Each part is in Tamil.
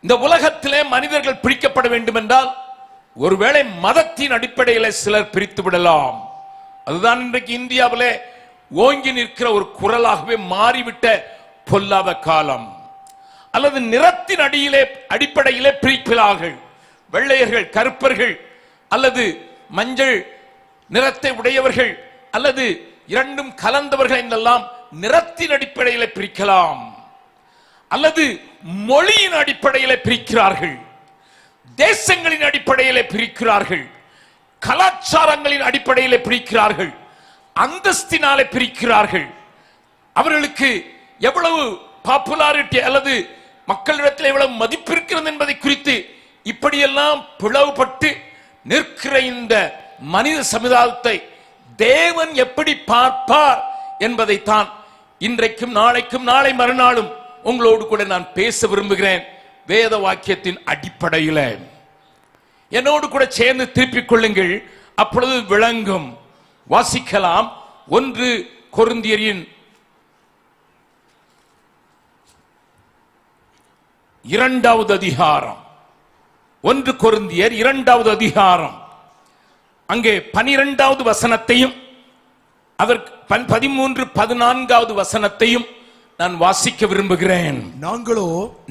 இந்த உலகத்திலே மனிதர்கள் பிரிக்கப்பட வேண்டும் என்றால் ஒருவேளை மதத்தின் அடிப்படையில் சிலர் பிரித்து விடலாம். அதுதான் இன்றைக்கு இந்தியாவிலே ஓங்கி நிற்கிற ஒரு குரலாகவே மாறிவிட்ட பொல்லாத காலம். அல்லது நிறத்தின் அடியிலே அடிப்படையிலே பிரிக்கிறார்கள் வெள்ளையர்கள் கருப்பர்கள் அல்லது மஞ்சள் நிறத்தை உடையவர்கள் அல்லது இரண்டும் கலந்தவர்கள் என்றெல்லாம் நிறத்தின் அடிப்படையிலே பிரிக்கலாம். அல்லது மொழியின் அடிப்படையில பிரிக்கிறார்கள் தேசங்களின் அடிப்படையிலே பிரிக்கிறார்கள் கலாச்சாரங்களின் அடிப்படையிலே பிரிக்கிறார்கள் அந்தஸ்தினாலே பிரிக்கிறார்கள். அவர்களுக்கு எவ்வளவு பாப்புலாரிட்டி அல்லது மக்களிடத்தில் எவ்வளவு மதிப்பு இருக்கிறது என்பதை குறித்து இப்படியெல்லாம் பிளவுபட்டு நிற்கிற இந்த மனித சமுதாயத்தை தேவன் எப்படி பார்ப்பார் என்பதைத்தான் இன்றைக்கும் நாளைக்கும் நாளை மறுநாளும் உங்களோடு கூட நான் பேச விரும்புகிறேன் வேத வாக்கியத்தின் அடிப்படையில். என்னோடு கூட சேர்ந்து திருப்பிக் கொள்ளுங்கள். அப்பொழுது விளங்கும். வாசிக்கலாம். ஒன்று கொருந்தியரின் இரண்டாவது அதிகாரம். ஒன்று கொருந்தியர் இரண்டாவது அதிகாரம். அங்கே பனிரெண்டாவது வசனத்தையும் அதற்கு பன்- பதிமூன்று பதினான்காவது வசனத்தையும் நான் வாசிக்க விரும்புகிறேன். நாங்களோ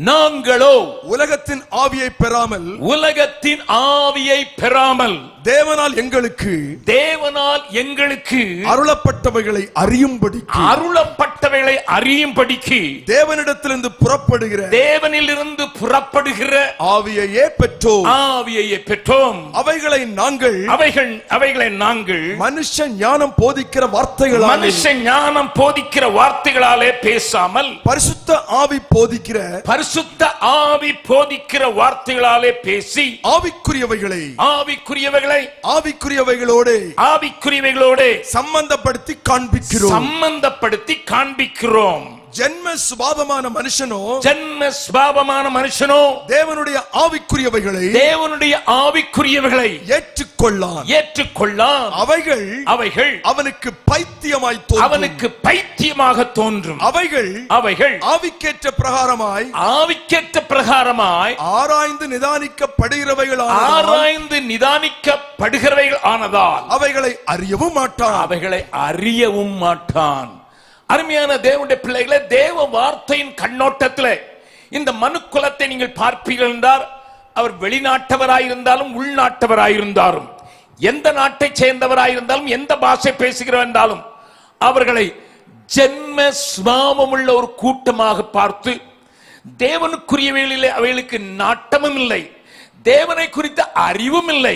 நாங்களோ உலகத்தின் ஆவியை பெறாமல் உலகத்தின் ஆவியை பெறாமல் தேவனால் எங்களுக்கு தேவனால் எங்களுக்கு அருளப்பட்டவைகளை அறியும்படி அருளப்பட்டவைகளை அறியும்படிக்கு தேவனிடத்திலிருந்து புறப்படுகிற தேவனிலிருந்து புறப்படுகிற ஆவியையே பெற்றோம். ஆவியை பெற்றோம். அவைகளை நாங்கள் அவைகள் அவைகளை நாங்கள் மனுஷ ஞானம் போதிக்கிற வார்த்தைகளால் மனுஷ ஞானம் போதிக்கிற வார்த்தைகளாலே பேசாமல் பரிசுத்த ஆவி போதிக்கிற பரிசுத்த ஆவி போதிக்கிற வார்த்தைகளாலே பேசி ஆவிக்குரியவைகளை ஆவிக்குரியவைகளை ஆவிக்குரியவைகளோடு ஆவிக்குரியவைகளோடு சம்பந்தப்படுத்தி காண்பிக்கிறோம். சம்பந்தப்படுத்தி காண்பிக்கிறோம். ஜென்ம சுபாவமான மனுஷனோ ஜன்ம சுபாவமான மனுஷனோ தேவனுடைய ஆவிக்குரியவைகளை தேவனுடைய ஆவிக்குரியவைகளை ஏற்றுக்கொள்ளான். ஏற்றுக்கொள்ளாம் அவைகள் அவைகள் அவனுக்கு பைத்தியமாய் தோன்றும். அவனுக்கு பைத்தியமாக தோன்றும். அவைகள் அவைகள் ஆவிக்கேற்ற பிரகாரமாய் ஆவிக்கேற்ற பிரகாரமாய் ஆராய்ந்து நிதானிக்கப்படுகிறவைகளான ஆராய்ந்து நிதானிக்கப்படுகிறவைகள் ஆனதால் அவைகளை அறியவும் மாட்டான். அவைகளை அறியவும் மாட்டான். அருமையான தேவனுடைய பிள்ளைகளை தேவ வார்த்தையின் கண்ணோட்டத்தில் இந்த மனு குலத்தை நீங்கள் பார்ப்பீர்கள் என்றார் அவர் வெளிநாட்டவராயிருந்தாலும் உள்நாட்டவராயிருந்தாலும் எந்த நாட்டை சேர்ந்தவராயிருந்தாலும் எந்த பாஷை பேசுகிறவர் என்றாலும் அவர்களை ஜென்ம சுபாவம் உள்ள ஒரு கூட்டமாக பார்த்து தேவனுக்குரியவைகளிலே அவைகளுக்கு நாட்டமும் இல்லை தேவனை குறித்த அறிவும் இல்லை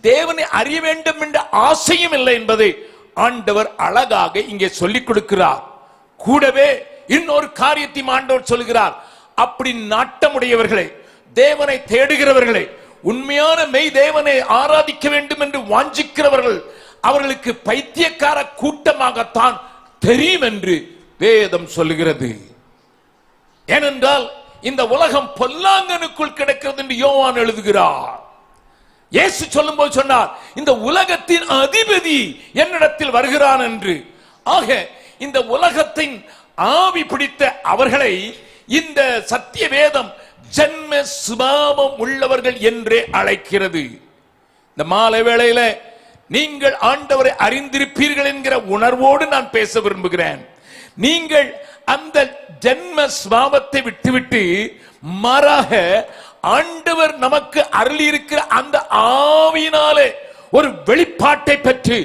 தேவனை அறிய வேண்டும் என்ற ஆசையும் இல்லை என்பதை ஆண்டவர் அழகாக இங்கே சொல்லிக் கொடுக்கிறார். கூடவே இன்னொரு காரியத்தையும் ஆண்டவர் சொல்கிறார் அப்படி நாட்டமுடையவர்களை தேவனை தேடுகிறவர்களை உண்மையான மெய் தேவனை ஆராதிக்க வேண்டும் என்று வாஞ்சிக்கிறவர்கள் அவர்களுக்கு பைத்தியக்கார கூட்டமாகத்தான் தெரியும் என்று வேதம் சொல்லுகிறது. ஏனென்றால் இந்த உலகம் பொல்லாங்கனுக்குள் கிடக்கிறது என்று யோவான் எழுதுகிறார். இயேசு சொல்லும்போது சொன்னார் இந்த உலகத்தின் அதிபதி என்னிடத்தில் வருகிறான் என்று. ஆக இந்த உலகத்தின் ஆவி பிடித்த அவர்களை இந்த சத்திய வேதம் ஜென்ம சுபாவம் உள்ளவர்கள் என்றே அழைக்கிறது. இந்த மாலை வேளையில நீங்கள் ஆண்டவரை அறிந்திருப்பீர்கள் என்கிற உணர்வோடு நான் பேச விரும்புகிறேன். நீங்கள் அந்த ஜென்ம சுபாவத்தை விட்டுவிட்டு மாறாக ஆண்டவர் நமக்கு அருளி இருக்கிற அந்த ஆவியினாலே ஒரு வெளிப்பாட்டை பெற்று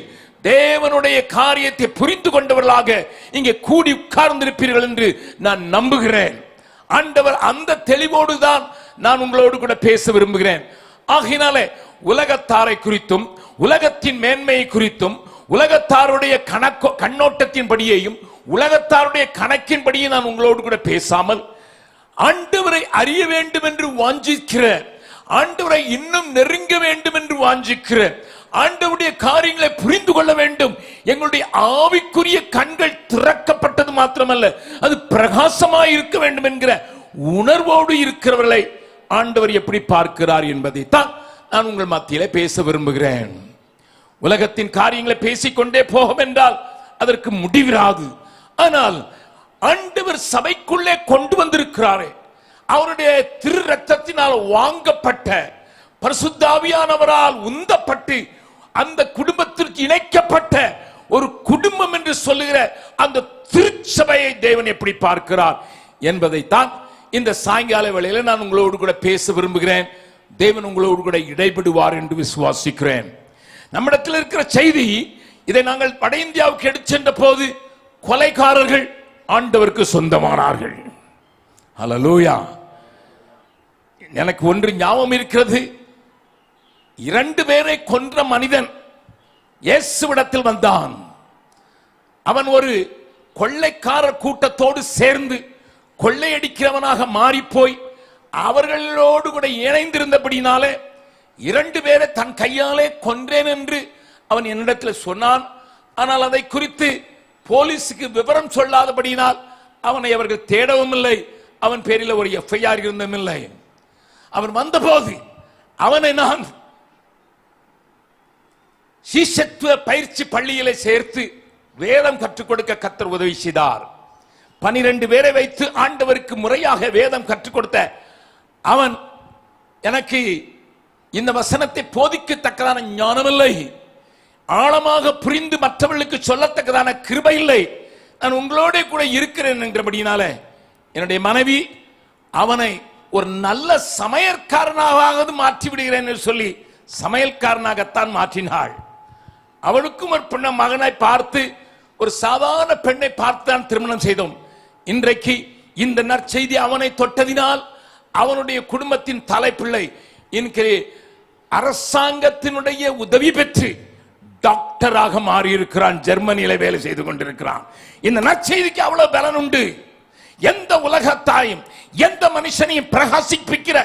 தேவனுடைய காரியத்தை புரிந்து கொண்டவர்களாக இங்கே கூடி உட்கார்ந்திருப்பீர்கள் என்று நான் நம்புகிறேன். ஆண்டவர் அந்த தெளிவோடு தான் நான் உங்களோடு கூட பேச விரும்புகிறேன். ஆகினாலே உலகத்தாரை குறித்தும் உலகத்தின் மேன்மையை குறித்தும் உலகத்தாருடைய கணக்கோ கண்ணோட்டத்தின்படியையும் உலகத்தாருடைய கணக்கின்படியும் நான் உங்களோடு கூட பேசாமல் ஆண்டவரை அறிய வேண்டும் என்று வாஞ்சிக்கிற ஆண்டவரை இன்னும் நெருங்க வேண்டும் என்று வாஞ்சிக்கிற ஆண்டவருடைய காரியங்களை புரிந்து கொள்ள வேண்டும். எங்களுடைய ஆவிக்குரிய கண்கள் திறக்கப்பட்டது மாத்திரமல்ல. அது பிரகாசமாய் இருக்க வேண்டும் என்கிற உணர்வோடு இருக்கிறவர்களை ஆண்டவர் எப்படி பார்க்கிறார் என்பதைத்தான் நான் உங்கள் மத்தியிலே பேச விரும்புகிறேன். உலகத்தின் காரியங்களை பேசிக்கொண்டே போகும் என்றால் அதற்கு முடிவிராது. ஆனால் ஆண்டவர் சபைக்குள்ளே கொண்டு வந்திருக்கிறாரே. அவருடைய திரு ரத்தத்தினால் வாங்கப்பட்ட பரிசுத்தாவியானவரால் உந்தப்பட்டு அந்த குடும்பத்திற்கு இணைக்கப்பட்ட ஒரு குடும்பம் என்று சொல்லுகிற அந்த திருச்சபையை தேவன் எப்படி பார்க்கிறார் என்பதைத்தான் இந்த சாயங்கால வேளையில நான் உங்களோடு கூட பேச விரும்புகிறேன். தேவன் உங்களோடு கூட இடைபடுவார் என்று விசுவாசிக்கிறேன். நம்மிடத்தில் இருக்கிற செய்தி இதை நாங்கள் வட இந்தியாவுக்கு எடுத்து சென்ற போது கொலைகாரர்கள் ஆண்டவருக்கு சொந்தமானார்கள். ஹalleluya எனக்கு ஒன்று ஞாபகம் இருக்கிறது. இரண்டு பேரை கொன்ற மனிதன் இயேசுவிடத்தில் வந்தான். அவன் ஒரு கொள்ளைக்கார கூட்டத்தோடு சேர்ந்து கொள்ளையடிக்கிறவனாக மாறிப்போய் அவர்களோடு கூட இணைந்திருந்தபடினாலே இரண்டு பேரை தன் கையாலே கொன்றேன் என்று அவன் என்னிடத்தில் சொன்னான். ஆனால் அதை குறித்து போலீஸுக்கு விவரம் சொல்லாதபடியினால் அவனை அவர்கள் தேடவும் இல்லை. அவன் பேரில் ஒரு எஃப்ஐஆர் இருந்தும் இல்லை. அவன் வந்தபோது அவனை நான் சீசத்துவ பயிற்சி பள்ளியிலே சேர்த்து வேதம் கற்றுக் கொடுக்க கத்தர் உதவி செய்தார். பனிரெண்டு பேரை வைத்து ஆண்டவருக்கு முறையாக வேதம் கற்றுக் கொடுத்த அவன் எனக்கு இந்த வசனத்தை போதிக்கத்தக்கதான ஞானம் இல்லை ஆழமாக புரிந்து மற்றவர்களுக்கு சொல்லத்தக்கதான கிருபை இல்லை நான் உங்களோட கூட இருக்கிறேன் என்கிறபடினால என்னுடைய மனைவி அவனை ஒரு நல்ல சமையற்காரனாக மாற்றி விடுகிறேன் என்று சொல்லி சமையல்காரனாகத்தான் மாற்றினாள். அவளுக்கும் ஒரு பெண்ண மகனை பார்த்து ஒரு சாதாரண பெண்ணை பார்த்து தான் திருமணம் செய்தோம். இன்றைக்கு இந்த நற்செய்தி அவனை தொட்டதினால் அவனுடைய குடும்பத்தின் தலைப்பிள்ளை இன்றைக்கு அரசாங்கத்தினுடைய உதவி பெற்று டாக்டராக மாறி இருக்கிறான் ஜெர்மனியில வேலை செய்து கொண்டிருக்கிறான். இந்த நற்செய்திக்கு அவ்வளவு பலன் உண்டு. எந்த உலகத்தாயும் எந்த மனுஷனையும் பிரகாசிப்பிக்கிற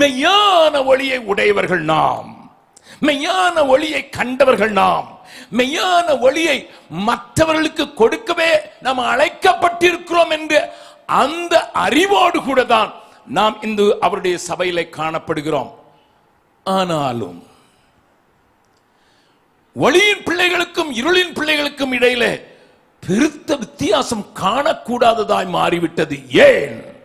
மெய்யான ஒளியை உடையவர்கள் நாம். மெய்யான ஒளியை கண்டவர்கள் நாம். மெய்யான ஒளியை மற்றவர்களுக்கு கொடுக்கவே நாம் அழைக்கப்பட்டிருக்கிறோம் என்று அந்த அறிவோடு கூட தான் நாம் இந்த அவருடைய சபையில காணப்படுகிறோம். ஆனாலும் ஒளியின் பிள்ளைகளுக்கும் இருளின் பிள்ளைகளுக்கும் இடையில பெருத்த வித்தியாசம் காணக்கூடாததாய் மாறிவிட்டது. ஏன்?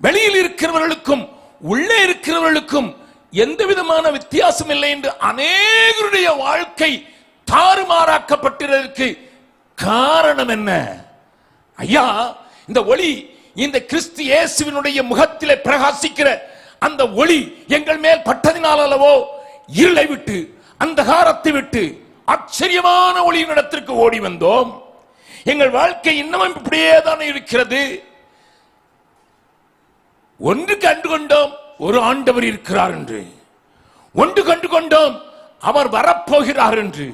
வெளியில் இருக்கிறவர்களுக்கும் உள்ளே இருக்கிறவர்களுக்கும் எந்த விதமான வித்தியாசம் இல்லை என்று அநேகருடைய வாழ்க்கை தாறுமாறாக்கப்பட்டதற்கு காரணம் என்ன? ஐயா இந்த ஒளி இந்த கிறிஸ்து இயேசுவினுடைய முகத்திலே பிரகாசிக்கிற அந்த ஒளி எங்கள் மேல் பட்டதினால் அல்லவோ இருளை விட்டு அந்தகாரத்தை விட்டு ஆச்சரியமான ஒளியின் இடத்திற்கு ஓடி வந்தோம். எங்கள் வாழ்க்கை இன்னமும் இப்படியே தானே இருக்கிறது. ஒன்று கண்டு கொண்டோம் ஒரு ஆண்டவர் இருக்கிறார் என்று. ஒன்று கண்டு கொண்டோம் அவர் வரப்போகிறார் என்று.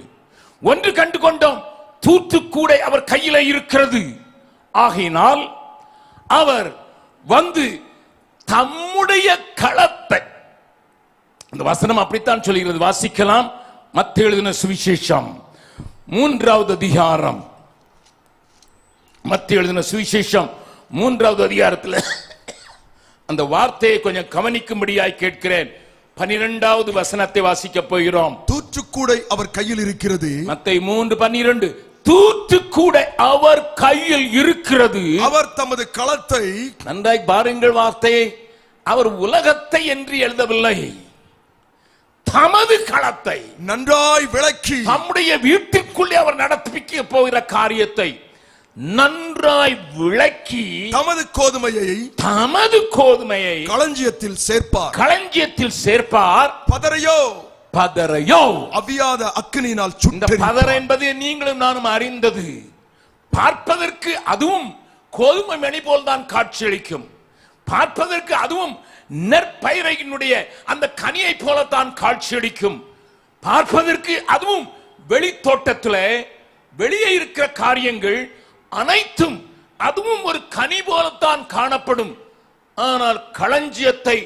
ஒன்று கண்டு கொண்டோம் தூத்துக்கூடை அவர் கையில இருக்கிறது. ஆகையினால் அவர் வந்து தம்முடைய களத்தை இந்த வசனம் அப்படித்தான் சொல்கிறது வாசிக்கலாம். மத்த எழுதின சுவிசேஷம் மூன்றாவது அதிகாரம். மத்த எழுதின சுவிசேஷம் மூன்றாவது அதிகாரத்தில் அந்த வார்த்தையை கொஞ்சம் கவனிக்கும்படியாய் கேட்கிறேன். பனிரெண்டாவது வசனத்தை வாசிக்க போகிறோம். தூற்றுக்கூடை அவர் கையில் இருக்கிறது. மத்தை மூன்று பன்னிரண்டு. தூத்துக்கூட அவர் கையில் இருக்கிறது. அவர் தமது களத்தை நன்றாய் பாருங்கள் வார்த்தையை. அவர் உலகத்தை என்று எழுதவில்லை. தமது களத்தை நன்றாய் விளக்கி தம்முடைய வீட்டிற்குள்ளே அவர் நடப்பிக்க போகிற காரியத்தை. நன்றாய் விளக்கி தமது கோதுமையை தமது கோதுமையை களஞ்சியத்தில் சேர்ப்பார். களஞ்சியத்தில் சேர்ப்பார். பதரையோ பதரையோ அவியாத அக்கினியினால் இந்த சுட்டெரிப்பார். பதர் என்பது நீங்களும் நானும் அறிந்தது. பார்ப்பதற்கு அதுவும் கோதுமை மணி போல்தான் காட்சியளிக்கும். பார்ப்பதற்கு அதுவும் நெற்பயிரையினுடைய அந்த கனியை போலத்தான் காட்சியளிக்கும். பார்ப்பதற்கு அதுவும் வெளி தோட்டத்தில் வெளியே இருக்கிற காரியங்கள் அனைத்தும் அதுவும் ஒரு கனி போலத்தான் காணப்படும். ஆனால் களஞ்சியத்தை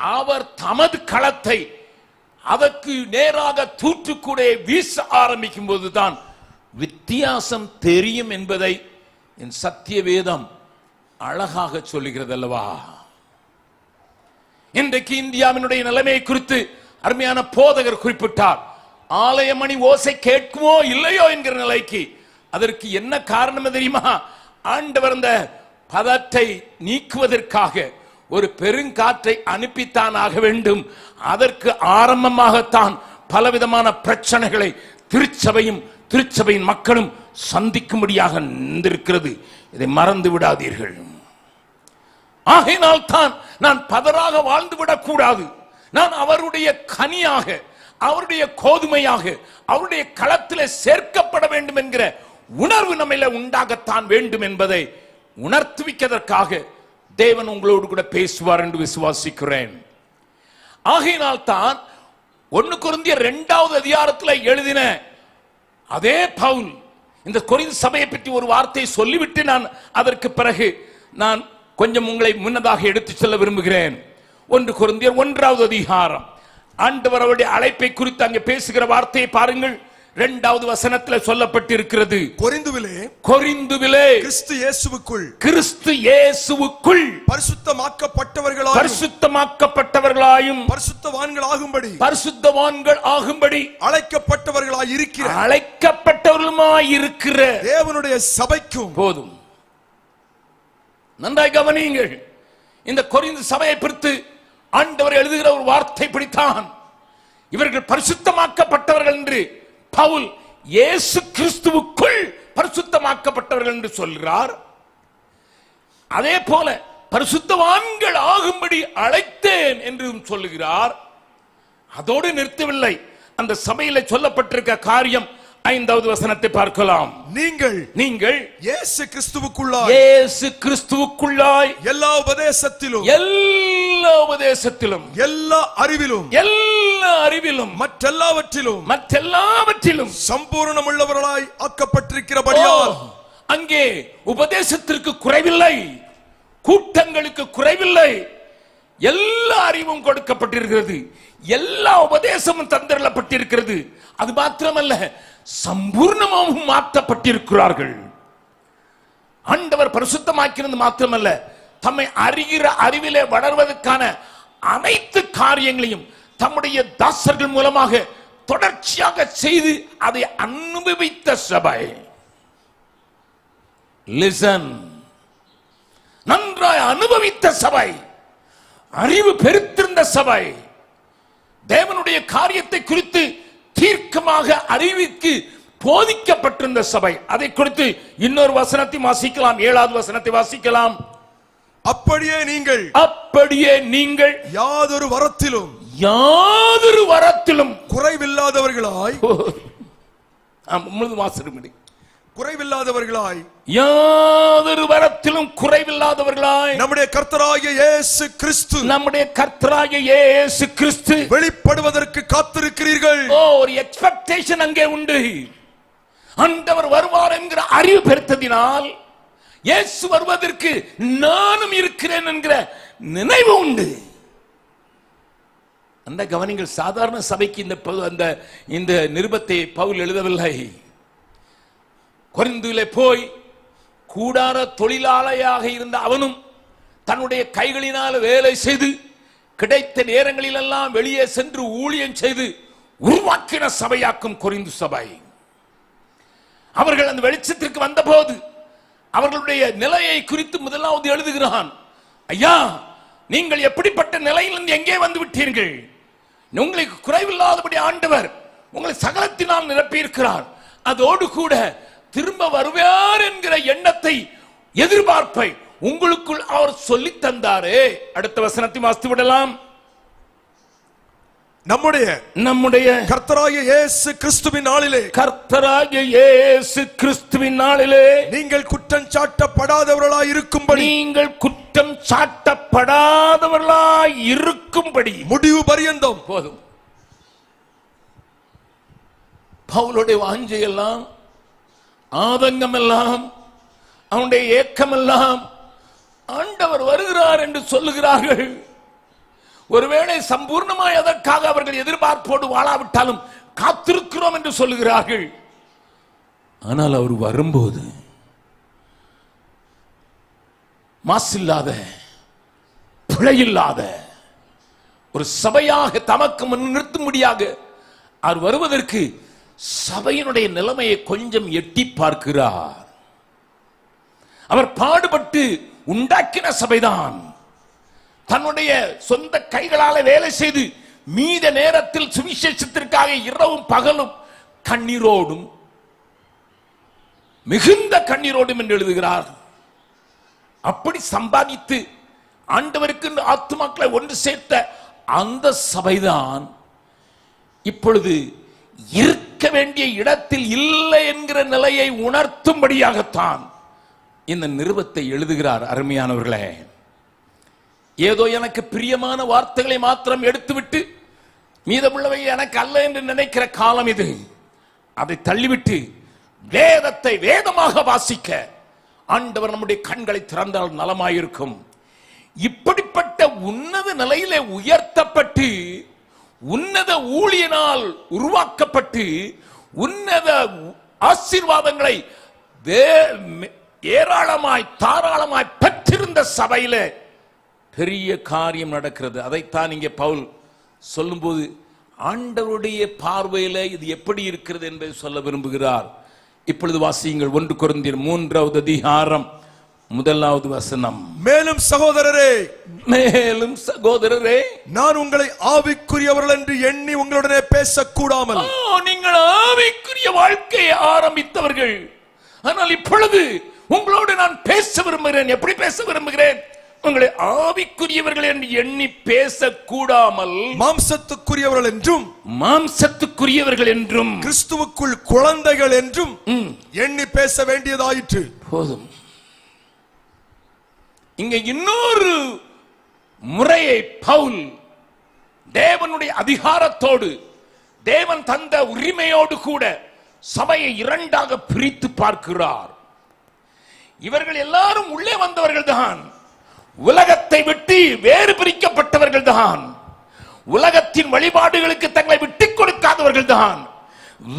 அவர் தமது களத்தை அதற்கு நேராக தூற்றுக்கூடே வீச ஆரம்பிக்கும் போதுதான் வித்தியாசம் தெரியும் என்பதை என் சத்திய வேதம் அழகாக சொல்லுகிறது அல்லவா இன்றைக்கு இந்தியாவினுடைய நிலைமையை குறித்து அருமையான போதகர் குறிப்பிட்டார். ஆலயமணி ஓசை கேட்குமோ இல்லையோ என்கிற நிலைக்கு அதற்கு என்ன காரணம் தெரியுமா? ஆண்டவர் அந்த பதத்தை நீக்குவதற்காக ஒரு பெருங்காற்றை அனுப்பித்தான் ஆக வேண்டும். அதற்கு ஆரம்பமாகத்தான் பலவிதமான பிரச்சனைகளை திருச்சபையும் திருச்சபையின் மக்களும் சந்திக்கும்படியாக நின்றிருக்கிறது. இதை மறந்து விடாதீர்கள். ஆகையினால் தான் நான் பதராக வாழ்ந்து விடக்கூடாது நான் அவருடைய கனியாக அவருடைய கோதுமையாக அவருடைய களத்தில் சேர்க்கப்பட வேண்டும் என்கிற உணர்வு நம்மள உண்டாகத்தான் வேண்டும் என்பதை உணர்த்துவிக்கதற்காக தேவன் உங்களோடு கூட பேசுவார் என்று விசுவாசிக்கிறேன். ஆகையினால் தான் ஒன்னு குருந்திய இரண்டாவது அதிகாரத்தில் எழுதின அதே பவுல் இந்த கொரிந்து சபையை பற்றி ஒரு வார்த்தையை சொல்லிவிட்டு நான் அதற்கு பிறகு நான் கொஞ்சம் உங்களை முன்னதாக எடுத்துச் செல்ல விரும்புகிறேன். ஒன்று குருந்தியர் ஒன்றாவது அதிகாரம். ஆண்டவர் அவருடைய அழைப்பை குறித்து அங்கே பேசுகிற வார்த்தையை பாருங்கள். இரண்டாவது வசனத்தில் சொல்லப்பட்டிருக்கிறது. கொரிந்துவிலே கொரிந்துவிலே கிறிஸ்து இயேசுவுக்குள் கிறிஸ்து இயேசுவுக்குள் பரிசுத்தமாக்கப்பட்டவர்களாயும் பரிசுத்தமாக்கப்பட்டவர்களாயும் பரிசுத்தவான்களாகும்படி பரிசுத்தவான்கள் ஆகும்படி அழைக்கப்பட்டவர்களாய் இருக்கிற அழைக்கப்பட்டவர்களுமாய் இருக்கிற தேவனுடைய சபைக்கும் போதும். நன்றாய் கவனியுங்கள். இந்த கொரிந்து சபையை பிரித்து ஆண்டவர் எழுதுகிற ஒரு வார்த்தை பிடித்தான் இவர்கள் பரிசுத்தமாக்கப்பட்டவர்கள் என்று பவுல் இயேசு கிறிஸ்துவுக்குள் பரிசுத்தமாக்கப்பட்டவர்கள் என்று சொல்கிறார். அதே போல பரிசுத்தவான்கள் ஆகும்படி அழைத்தேன் என்றும் சொல்லுகிறார். அதோடு நிறுத்தவில்லை. அந்த சபையில் சொல்லப்பட்டிருக்க காரியம் ஐந்தாவது வசனத்தை பார்க்கலாம். நீங்கள் நீங்கள் இயேசு கிறிஸ்துவுக்குள்ளாய். இயேசு கிறிஸ்துவுக்குள்ளாய். எல்லா உபதேசத்திலும். எல்லா உபதேசத்திலும். எல்லா அறிவிலும். எல்லா அறிவிலும். மற்றெல்லாவற்றிலும். மற்றெல்லாவற்றிலும். சம்பூர்ணமுள்ளவர்களாய் ஓ, ஆக்கப்பட்டிருக்கிறபடியால் அங்கே உபதேசத்திற்கு குறைவில்லை. கூட்டங்களுக்கு குறைவில்லை. எல்லா அறிவும் கொடுக்கப்பட்டிருக்கிறது. எல்லா உபதேசமும் தந்திரப்பட்டிருக்கிறது அது மாத்திரமல்ல. சம்பூர்ணமாகவும் மாற்றப்பட்டிருக்கிறார்கள். ஆண்டவர் பரிசுத்தமாக்கிறது மாத்திரமல்ல தம்மை அறிகிற அறிவிலே வளர்வதற்கான அனைத்து காரியங்களையும் தம்முடைய தாசர்கள் மூலமாக தொடர்ச்சியாக செய்து அதை அனுபவித்த சபை. லிசன் நன்றாய் அனுபவித்த சபை. அறிவு பெருத்திருந்த சபை. தேவனுடைய காரியத்தை குறித்து தீர்க்கமாக அறிவிக்கு போதிக்கப்பட்டிருந்த சபை. அதை குறித்து இன்னொரு வசனத்தை வாசிக்கலாம் ஏழாவது வசனத்தை வாசிக்கலாம். அப்படியே நீங்கள் அப்படியே நீங்கள் யாதொரு வரத்திலும் யாதொரு வரத்திலும் குறைவில்லாதவர்களாய் முழுது வாசிருமடி குறைவில்லாதவர்களாய். யாதொரு வரத்திலும் குறைவில்லாதவர்களாய். நம்முடைய கர்த்தராகிய இயேசு கிறிஸ்து. நம்முடைய கர்த்தராகிய இயேசு கிறிஸ்து. வெளிப்படுவதற்கு காத்திருக்கிறீர்கள். ஓ ஒரு எக்ஸ்பெக்டேஷன் அங்கே உண்டு. ஆண்டவர் வருவார் என்கிற அறிவு பெருத்ததினால் இயேசு வருவதற்கு நானும் இருக்கிறேன் என்கிற நினைவு உண்டு. அந்த கவனிங்கள் சாதாரண சபைக்கு இந்த இந்த நிருபத்தை பவுல் எழுதவில்லை. கொரிந்துவிலே போய் கூடார தொழிலாளையாக இருந்த அவனும் தன்னுடைய கைகளினால் வேலை செய்து கிடைத்த நேரங்களிலெல்லாம் வெளியே சென்று ஊழியம் செய்து உருவாக்கின சபையாக்கும் கொரிந்து சபை. அவர்கள் அந்த வெளிச்சத்திற்கு வந்தபோது அவர்களுடைய நிலையை குறித்து முதலாவது எழுதுகிறான். ஐயா நீங்கள் எப்படிப்பட்ட நிலையிலிருந்து எங்கே வந்து விட்டீர்கள்? உங்களுக்கு குறைவில்லாதபடி ஆண்டவர் உங்களை சகலத்தினால் நிரப்பியிருக்கிறார். அதோடு கூட திரும்ப வருவார் என்கிற எண்ணத்தை எதிர்பார்ப்பை உங்களுக்குள் அவர் சொல்லித் தந்தாரே. அடுத்த வசனத்தை வாசித்து விடலாம். நம்முடைய நம்முடைய கர்த்தராகிய இயேசு கிறிஸ்துவின் நாளிலே. கர்த்தராகிய இயேசு கிறிஸ்துவின் நாளிலே. நீங்கள் குற்றம் சாட்டப்படாதவர்களாய் இருக்கும்படி. நீங்கள் குற்றம் சாட்டப்படாதவர்களாய் இருக்கும்படி. முடிவு பரியந்தம். போதும். பவுலுடைய வாஞ்சை எல்லாம் ஆதங்கம் எல்லாம் அவனுடைய ஏக்கம் எல்லாம் ஆண்டவர் வருகிறார் என்று சொல்லுகிறார்கள். ஒருவேளை சம்பூர்ணமாய் அதற்காக அவர்கள் எதிர்பார்ப்போடு வாழாவிட்டாலும் காத்திருக்கிறோம் என்று சொல்லுகிறார்கள். ஆனால் அவர் வரும்போது மாசில்லாத பிழையில்லாத ஒரு சபையாக தமக்கு முன் நிறுத்தும்படியாக அவர் வருவதற்கு சபையினுடைய நிலைமையை கொஞ்சம் எட்டி பார்க்கிறார். அவர் பாடுபட்டு உண்டாக்கின சபைதான். தன்னுடைய சொந்த கைகளால வேலை செய்து மீத நேரத்தில் சுவிசேஷத்திற்காக இரவும் பகலும் கண்ணீரோடும் மிகுந்த கண்ணீரோடும் என்று எழுதுகிறார். அப்படி சம்பாதித்து ஆண்டவருக்கு ஆத்துமாக்களை ஒன்று சேர்த்த அந்த சபைதான். இப்பொழுது இருக்க வேண்டிய இடத்தில் இல்லை என்கிற நிலையை உணர்த்தும்படியாகத்தான் இந்த நிருபத்தை எழுதுகிறார் அருமையானவர்களே. ஏதோ எனக்கு பிரியமான வார்த்தைகளை மாத்திரம் எடுத்துவிட்டு மீதமுள்ளவை எனக்கு அல்ல என்று நினைக்கிற காலம் இது. அதை தள்ளிவிட்டு வேதத்தை வேதமாக வாசிக்க ஆண்டவர் நம்முடைய கண்களை திறந்தால் நலமாயிருக்கும். இப்படிப்பட்ட உன்னத நிலையிலே உயர்த்தப்பட்டு உன்னத ஊழியனால் உருவாக்கப்பட்டு உன்னத ஆசீர்வாதங்களை வே- ஏராளமாய் தாராளமாய் பெற்றிருந்த சபையில பெரிய காரியம் நடக்கிறது. அதைத்தான் இங்கே பவுல் சொல்லும்போது ஆண்டவருடைய பார்வையில இது எப்படி இருக்கிறது? என்பதை சொல்ல விரும்புகிறார். இப்பொழுது வாசியுங்கள் ஒன்று குறைந்தீர் மூன்றாவது அதிகாரம். முதலாவது வசனம். மேலும் சகோதரரே மேலும் சகோதரரே. நான் உங்களை ஆவிக்குரியவர்கள் என்று எண்ணி உங்களுடனே பேசக்கூடாமல். நீங்கள் ஆவிக்குரிய வாழ்க்கையை ஆரம்பித்தவர்கள். ஆனால் இப்பொழுது உங்களோடு நான் பேச விரும்புகிறேன். எப்படி பேச விரும்புகிறேன்? உங்களை ஆவிக்குரியவர்கள் என்று எண்ணி பேசக்கூடாமல். மாம்சத்துக்குரியவர்கள் என்றும் மாம்சத்துக்குரியவர்கள் என்றும். கிறிஸ்துவுக்குள் குழந்தைகள் என்றும் எண்ணி பேச வேண்டியதாயிற்று. போதும். இங்க இன்னொரு முறையை பவுல் தேவனுடைய அதிகாரத்தோடு தேவன் தந்த உரிமையோடு கூட சபையை இரண்டாக பிரித்து பார்க்கிறார். இவர்கள் எல்லாரும் உள்ளே வந்தவர்கள் தான். உலகத்தை விட்டு வேறு பிரிக்கப்பட்டவர்கள் தான். உலகத்தின் வழிபாடுகளுக்கு தங்களை விட்டுக் கொடுக்காதவர்கள் தான்.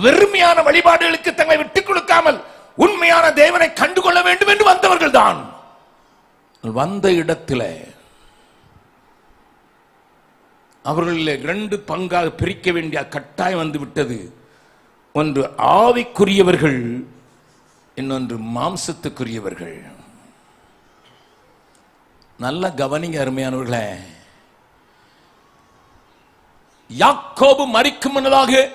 வெறுமையான வழிபாடுகளுக்கு தங்களை விட்டுக் கொடுக்காமல் உண்மையான தேவனை கண்டுகொள்ள வேண்டும் என்று வந்தவர்கள் தான். வந்த இடத்துல அவர்களில் இரண்டு பங்காக பிரிக்க வேண்டிய கட்டாயம் வந்து விட்டது. ஒன்று ஆவிக்குரியவர்கள் இன்னொன்று மாம்சத்துக்குரியவர்கள். நல்ல கவனிங்க அருமையானவர்களே. யாக்கோபு மறிக்கும் முன்னதாக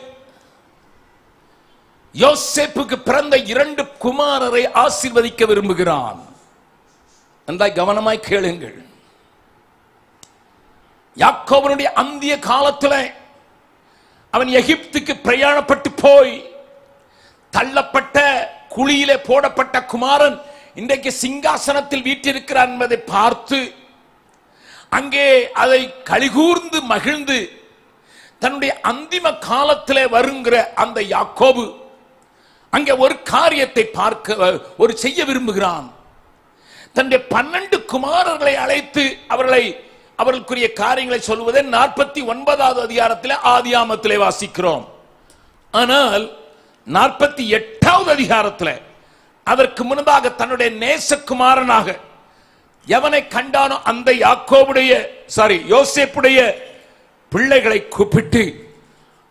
யோசேப்புக்கு பிறந்த இரண்டு குமாரரை ஆசீர்வதிக்க விரும்புகிறான். நன்றாய் கவனமாய் கேளுங்கள். யாக்கோவனுடைய அந்திய காலத்துல அவன் எகிப்துக்கு பிரயாணப்பட்டு போய் தள்ளப்பட்ட குழியிலே போடப்பட்ட குமாரன் இன்றைக்கு சிங்காசனத்தில் வீட்டிருக்கிறான் என்பதை பார்த்து அங்கே அதை கழிகூர்ந்து மகிழ்ந்து தன்னுடைய அந்திம காலத்தில் வருங்கிற அந்த யாக்கோபு அங்கே ஒரு காரியத்தை பார்க்க ஒரு செய்ய விரும்புகிறான். தன்னுடைய பன்னெண்டு குமாரர்களை அழைத்து அவர்களை அவர்களுக்குரிய காரியங்களை சொல்வதை நாற்பத்தி ஒன்பதாவது அதிகாரத்திலே ஆதியாமத்திலே வாசிக்கிறோம். ஆனால் நாற்பத்தி எட்டாவது அதிகாரத்தில் அதற்கு முன்னதாக தன்னுடைய நேசகுமாரனாக எவனை கண்டானோ அந்த யாக்கோவுடைய சாரி யோசேப்புடைய பிள்ளைகளை கூப்பிட்டு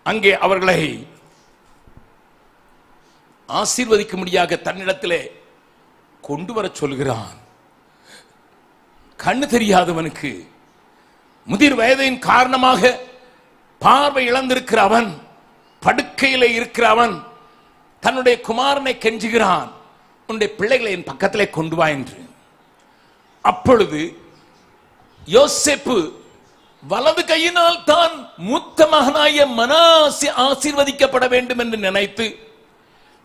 அங்கே அவர்களை ஆசீர்வதிக்கும்படியாக தன்னிடத்திலே கொண்டு வர சொல்கிறான். கண்ணு தெரியாதவனுக்கு முதிர் வயதின் காரணமாக பார்வை இழந்திருக்கிற அவன் படுக்கையில் இருக்கிற அவன் தன்னுடைய குமாரனை கெஞ்சுகிறான். உன்னுடைய பிள்ளைகளை என் பக்கத்திலே கொண்டு வா என்று. அப்பொழுது யோசேப்பு வலது கையினால் தான் மூத்த மகனாய மனாசி ஆசீர்வதிக்கப்பட வேண்டும் என்று நினைத்து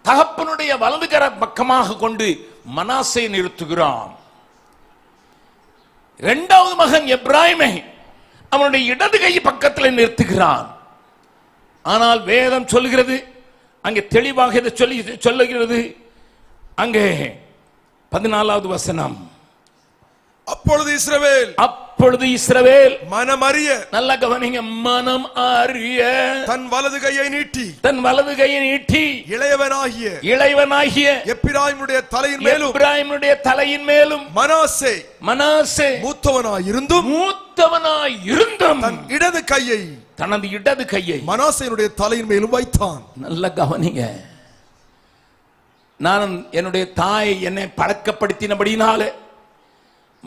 தகப்பனுடைய வலது கர பக்கமாக கொண்டு மனாசை நிறுத்துகிறான். இரண்டாவது மகன் எப்ராஹிமை அவனுடைய இடது கை பக்கத்தில் நிறுத்துகிறான். ஆனால் வேதம் சொல்கிறது அங்கே தெளிவாக இதை சொல்லி சொல்லுகிறது. அங்கே பதினாலாவது வசனம். அப்பொழுது இஸ்ரவேல் அப்பொழுது இஸ்ரவேல் மனமறிய. நல்ல கவனிங்க மனம் அறிய. தன் வலது கையை நீட்டி. தன் வலது கையை நீட்டி. இளையவனாகிய. இளைவனாகிய எப்பிராயிமுடைய தலையின் மேலும். எப்ராஹிமுடைய தலையின் மேலும். மனாசே. மனாசே. மூத்தவனாயிருந்தும். மூத்தவனாய் இருந்தும் தன் இடது கையை. தனது இடது கையை. மனாசேனுடைய தலையின் மேலும் வைத்தான். நல்ல கவனிங்க. நான் என்னுடைய தாய் என்னை பழக்கப்படுத்தினபடினாலே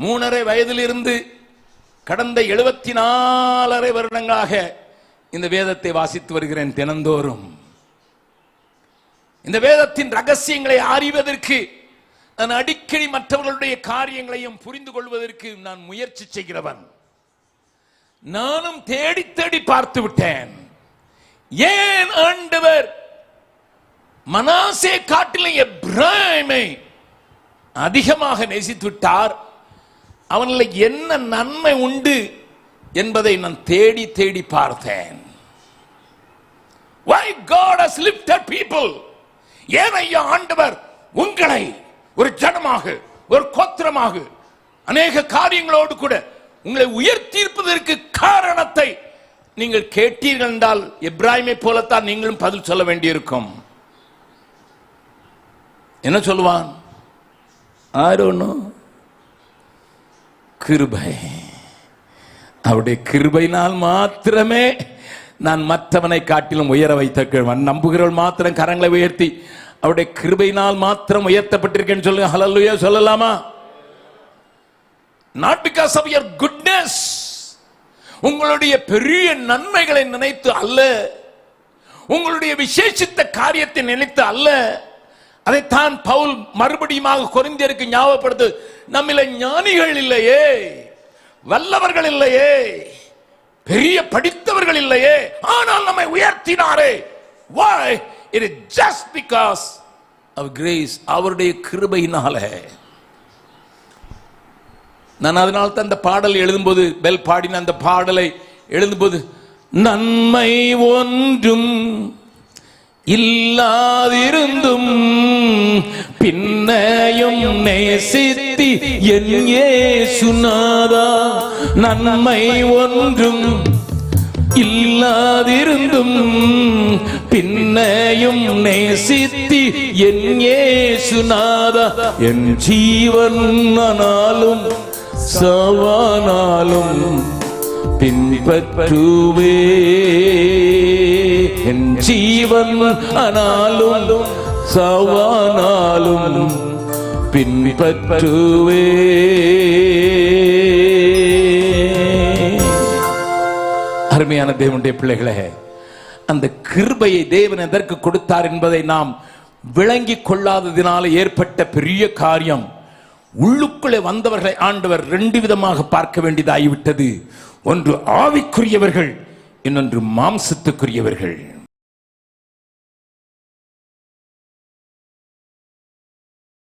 மூணரை வயதிலிருந்து கடந்த எழுபத்தி நாலரை வருடங்களாக இந்த வேதத்தை வாசித்து வருகிறேன் தினந்தோறும். இந்த வேதத்தின் ரகசியங்களை அறிவதற்கு நான் அடிக்கடி மற்றவர்களுடைய காரியங்களையும் புரிந்து கொள்வதற்கு நான் முயற்சி செய்கிறவன். நானும் தேடி தேடி பார்த்து விட்டேன். ஏன் ஆண்டவர் மனாசே காட்டிலேயே எப்ராஹிமை அதிகமாக நேசித்து விட்டார்? அவனில் என்ன நன்மை உண்டு என்பதை நான் தேடி தேடி பார்த்தேன். Why God has lifted people? ஏன் ஐயா ஆண்டவர் உங்களை ஒரு ஜனமாக ஒரு கோத்திரமாக அநேக காரியங்களோடு கூட உங்களை உயர்த்தியிருப்பதற்கு காரணத்தை நீங்கள் கேட்டீர்கள் என்றால் எப்ராஹிமை போலத்தான் நீங்களும் பதில் சொல்ல வேண்டியிருக்கும். என்ன சொல்லுவான்? ஆரோனோ கிருபை. அவருடைய கிருபையினால் மாத்திரமே நான் மற்றவனை காட்டிலும் உயர வைத்திருக்கிறவன் நம்புகிறவள் மாத்திரம் கரங்களை உயர்த்தி அவருடைய கிருபையினால் மாத்திரம் உயர்த்தப்பட்டிருக்கேன்னு சொல்லுங்க ஹalleluya சொல்லலாமா? Not because of your goodness உங்களுடைய பெரிய நன்மைகளை நினைத்து அல்ல உங்களுடைய விசேஷித்த காரியத்தை நினைத்து அல்ல அதைத்தான் பவுல் மறுபடியுமாக கொரிந்தியருக்கு ஞாபகப்படுத்து நம்மில ஞானிகள் இல்லையே வல்லவர்கள் இல்லையே பெரிய படித்தவர்கள் இல்லையே ஆனால் நம்மை உயர்த்தினாரே. Why? It is just because of grace அவருடைய கிருபையினால. நான் அதனால தான் அந்த பாடல் எழுதும்போது பெல் பாடின அந்த பாடலை எழுதும்போது நன்மை ஒன்றும் இல்லாதிருந்தும் பின்னையும் நேசித்தி என் சுனாதா நன்மை ஒன்றும் இல்லாதிருந்தும் பின்னையும் நேசித்தி என் சுனாதா என் ஜீவன் ஆனாலும் சவானாலும் பின்பற்றுவே என் ஜீவன் ஆனாலும் சவானாலும் பின்பற்றுவே. அருமையான தேவனுடைய பிள்ளைகளே அந்த கிருபையை தேவன் எதற்கு கொடுத்தார் என்பதை நாம் விளங்கிக் கொள்ளாததினால ஏற்பட்ட பெரிய காரியம். உள்ளுக்குள்ளே வந்தவர்களை ஆண்டவர் ரெண்டு விதமாக பார்க்க வேண்டியதாகிவிட்டது. ஒன்று ஆவிக்குரியவர்கள் இன்னொன்று மாம்சத்துக்குரியவர்கள்.